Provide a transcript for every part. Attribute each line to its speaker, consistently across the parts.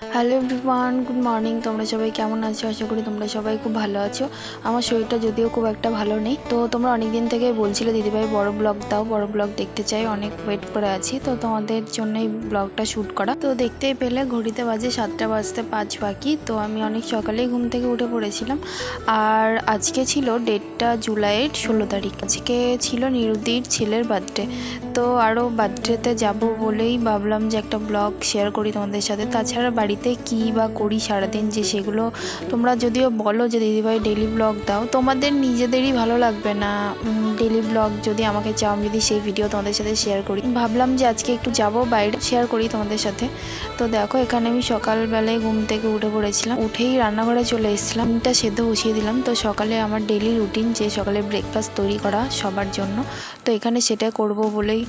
Speaker 1: Hello everyone good morning তোমরা সবাই কেমন আছো? আশা করি তোমরা সবাই খুব ভালো আছো। আমার শরীরটা যদিও খুব একটা ভালো নেই। তো তোমরা অনেক দিন থেকে বলছিলে, দিদিভাই, বড় ব্লগ দাও। বড় ব্লগ দেখতে চাই। অনেক ওয়েট করে আছি। তো তোমাদের জন্য এই ব্লগটা শ্যুট করা। তো দেখতেই পেলে, ঘড়িতে বাজে সাতটা বাজতে পাঁচ বাকি। তো আমি অনেক সকালেই ঘুম থেকে উঠে পড়েছিলাম। আর আজকে ছিল ডেটটা জুলাইয়ের ষোলো তারিখ। আজকে ছিল নিরুদির ছেলের বার্থডে তো আরও বার্থডেতে যাব বলেই ভাবলাম যে একটা ব্লগ শেয়ার করি তোমাদের সাথে। তাছাড়া বাড়িতে কী বা করি সারাদিন যে সেগুলো তোমরা যদিও বলো যে দিদিভাই ডেলি ব্লগ দাও, তোমাদের নিজেদেরই ভালো লাগবে না। ডেলি ব্লগ যদি আমাকে চাও, আমি যদি সেই ভিডিও তোমাদের সাথে শেয়ার করি। ভাবলাম যে আজকে একটু যাব বাইরে শেয়ার করি তোমাদের সাথে। তো দেখো, এখানে আমি সকালবেলায় ঘুম থেকে উঠে পড়েছিলাম। উঠেই রান্নাঘরে চলে এসেছিলাম। ডিমটা সেদ্ধ বসিয়ে দিলাম। তো সকালে আমার ডেলি রুটিন যে সকালে ব্রেকফাস্ট তৈরি করা সবার জন্য, তো এখানে সেটা করব বলেই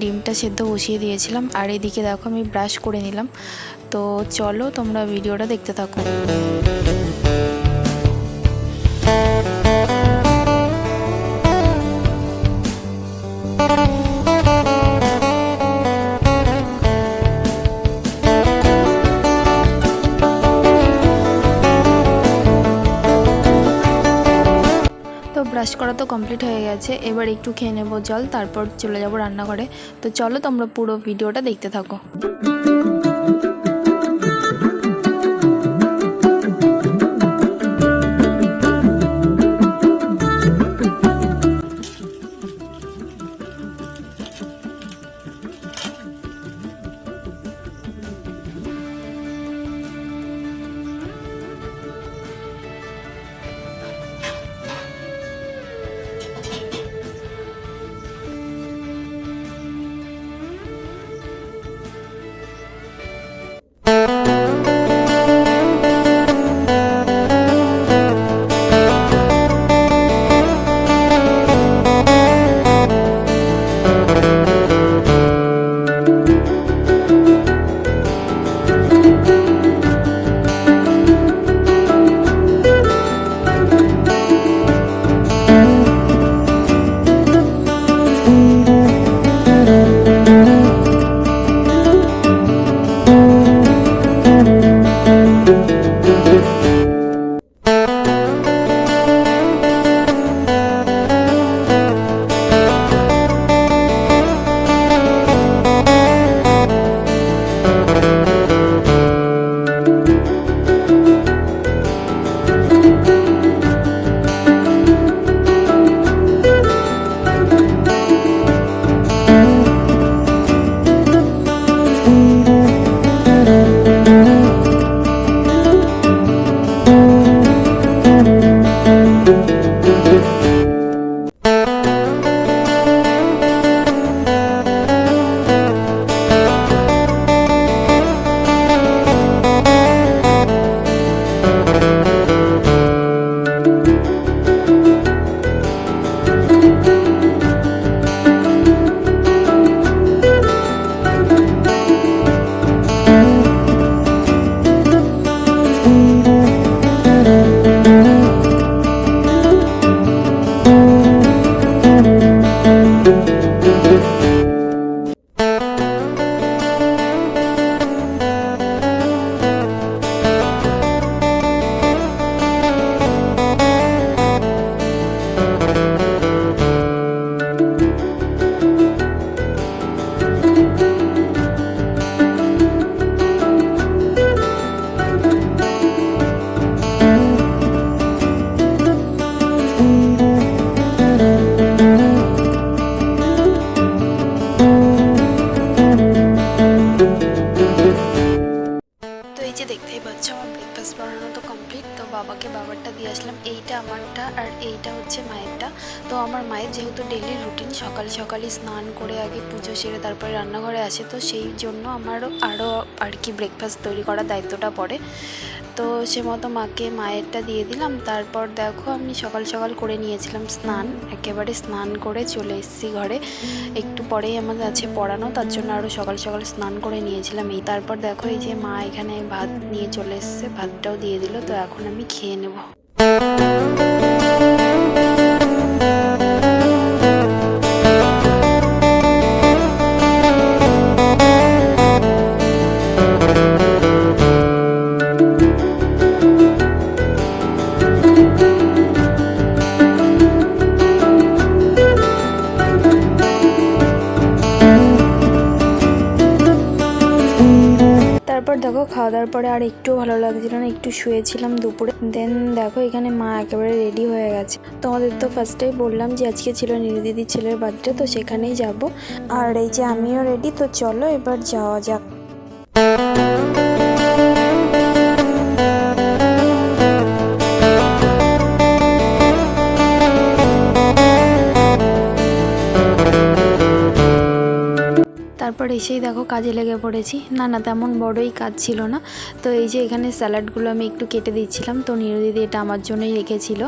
Speaker 1: ডিমটা সেদ্ধ বসিয়ে দিয়েছিলাম। আর এদিকে দেখো আমি ব্রাশ করে নিলাম। তো চলো তোমরা ভিডিওটা দেখতে থাকো। ব্রাশ করা তো কমপ্লিট হয়ে গেছে। এবার একটু খেয়ে নেব জল, তারপর চলে যাব রান্নাঘরে। তো চলো তোমরা পুরো ভিডিওটা দেখতে থাকো। বাবাকে বাবারটা দিয়ে আসলাম, এইটা আমারটা আর এইটা হচ্ছে মায়েরটা। তো আমার মায়ের যেহেতু ডেলি রুটিন সকাল সকালই স্নান করে আগে পুজো সেরে তারপরে রান্নাঘরে আসে, তো সেই জন্য আমারও আরও আর কি ব্রেকফাস্ট তৈরি করার দায়িত্বটা পড়ে। তো সে মতো মাকে মায়েরটা দিয়ে দিলাম। তারপর দেখো আমি সকাল সকাল করে নিয়েছিলাম স্নান। একেবারে স্নান করে চলে এসেছি ঘরে। একটু পরেই আমাদের আছে পড়ানো, তার জন্য আরও সকাল সকাল স্নান করে নিয়েছিলাম এই। তারপর দেখো এই যে মা এখানে ভাত নিয়ে চলে এসছে, ভাতটাও দিয়ে দিল, তো এখন আমি খেয়ে নেব। খাওয়া দাওয়ার পরে আর একটু ভালো লাগছিল না, একটু শুয়েছিলাম দুপুরে। দেন দেখো, এখানে মা একেবারে রেডি হয়ে গেছে। তোমাদের তো ফার্স্টেই বললাম যে আজকে ছিল নীল দিদির ছেলের বার্থডে তো সেখানেই যাব। আর এই যে আমিও রেডি তো চলো এবার যাওয়া যাক। এসেই দেখো কাজে লেগে পড়েছি। না না, তেমন বড়ই কাজ ছিল না। তো এই যে এখানে স্যালাডগুলো আমি একটু কেটে দিচ্ছিলাম। তো নিরদিদি এটা আমার জন্যই রেখেছিল।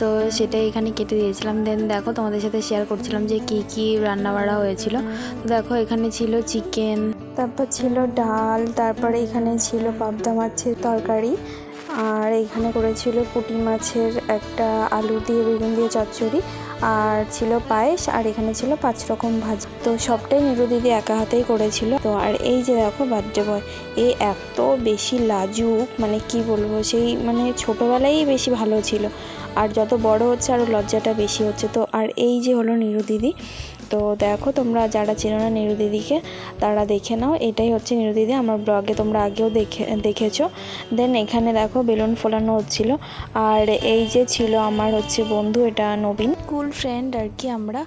Speaker 1: তো সেটাই এখানে কেটে দিয়েছিলাম। দেন দেখো তোমাদের সাথে শেয়ার করছিলাম যে কি কি রান্না বাড়া হয়েছিল দেখো এখানে ছিল চিকেন তারপর ছিল ডাল, তারপরে এখানে ছিল পাবদা মাছের তরকারি, আর এখানে করেছিল পুঁটি মাছের একটা আলু দিয়ে বেগুন দিয়ে চচ্চড়ি। আর ছিল পায়েস, আর এখানে ছিল পাঁচ রকম ভাজি। তো সবটাই নিরু দিদি একা হাতেই করেছিল। তো আর এই যে দেখো বার্থডে বয়, এ এত বেশি লাজুক মানে কি বলব, সেই মানে ছোটোবেলায় বেশি ভালো ছিল। আর যত বড় হচ্ছে আরও লজ্জাটা বেশি হচ্ছে। তো আর এই যে হলো নিরু দিদি তো দেখো তোমরা যারা চেনো না নিরু দিদিকে, তারা দেখে নাও, এটাই হচ্ছে নিরু দিদি, আমার ব্লগে তোমরা আগেও দেখে, দেখেছ। দেন এখানে দেখো বেলুন ফোলানো হচ্ছিল, আর এই যে ছিল আমার হচ্ছে বন্ধু, এটা নবীন। স্কুল ফ্রেন্ড আর কি আমরা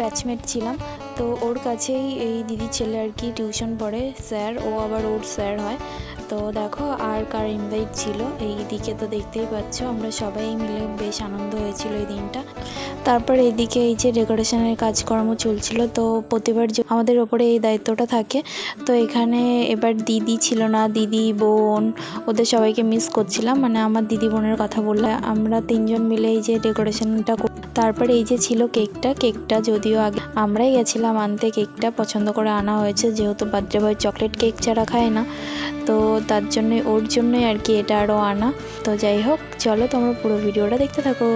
Speaker 1: ব্যাচমেট ছিলাম। তো ওর কাছেই এই দিদির ছেলে আর কি টিউশন পড়ে স্যার ও আবার ওর স্যার হয়। তো দেখো আর কার ইনভাইট ছিল? এই দিকে তো দেখতেই পাচ্ছ, আমরা সবাই মিলে বেশ আনন্দ হয়েছিল এই দিনটা। তারপর এইদিকে এই যে ডেকোরেশনের কাজকর্ম চলছিল, তো প্রতিবার আমাদের ওপরে এই দায়িত্বটা থাকে, তো এখানে এবার দিদি ছিল না, দিদি, বোন, ওদের সবাইকে মিস করছিলাম। মানে আমার দিদি বোনের কথা বললে, আমরা তিনজন মিলে এই যে ডেকোরেশনটা তারপরে এই যে ছিল কেকটা কেকটা যদিও আগে আমরাই গেছিলাম আনতে, কেকটা পছন্দ করে আনা হয়েছে, যেহেতু বার্থডে বয় চকলেট কেক ছাড়া খায় না। তো তার জন্যই, ওর জন্যই আর কি এটা আরও আনা। তো যাই হোক, চলো তোমরা পুরো ভিডিওটা দেখতে থাকো।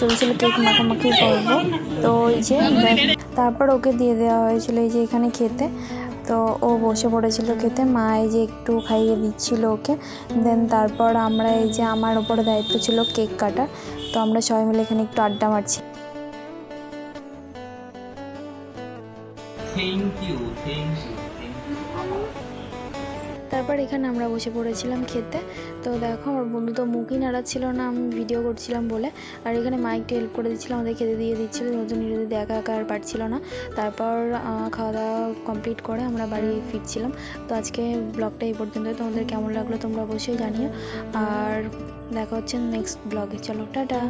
Speaker 1: চলছিল কেক মাখামাখি পর্ব। তো ওই যে তারপর ওকে দিয়ে দেওয়া হয়েছিল এই যে এখানে খেতে। তো ও বসে পড়েছিল খেতে, মা এই যে একটু খাইয়ে দিচ্ছিল ওকে। দেন তারপর আমরা এই যে আমার ওপরে দায়িত্ব ছিল কেক কাটার, তো আমরা সবাই মিলে এখানে একটু আড্ডা মারছি।
Speaker 2: Thank you thank you.
Speaker 1: তারপর এখানে আমরা বসে পড়েছিলাম খেতে। তো দেখো, আমার বন্ধু তো মুখই নাড়াচ্ছিল না, আমি ভিডিও করছিলাম বলে। আর এখানে মাইকটা হেল্প করে দিচ্ছিলাম আমাদের খেতে দিয়ে দিচ্ছিল নতুন নিরুদি দেখা একা আর পারছিল না। তারপর খাওয়া দাওয়া কমপ্লিট করে আমরা বাড়ি ফিরছিলাম। তো আজকে ব্লগটা এই পর্যন্ত। তোমাদের কেমন লাগল তোমরা অবশ্যই জানিও। আর দেখা হচ্ছে নেক্সট ব্লগে চলো, টাটা।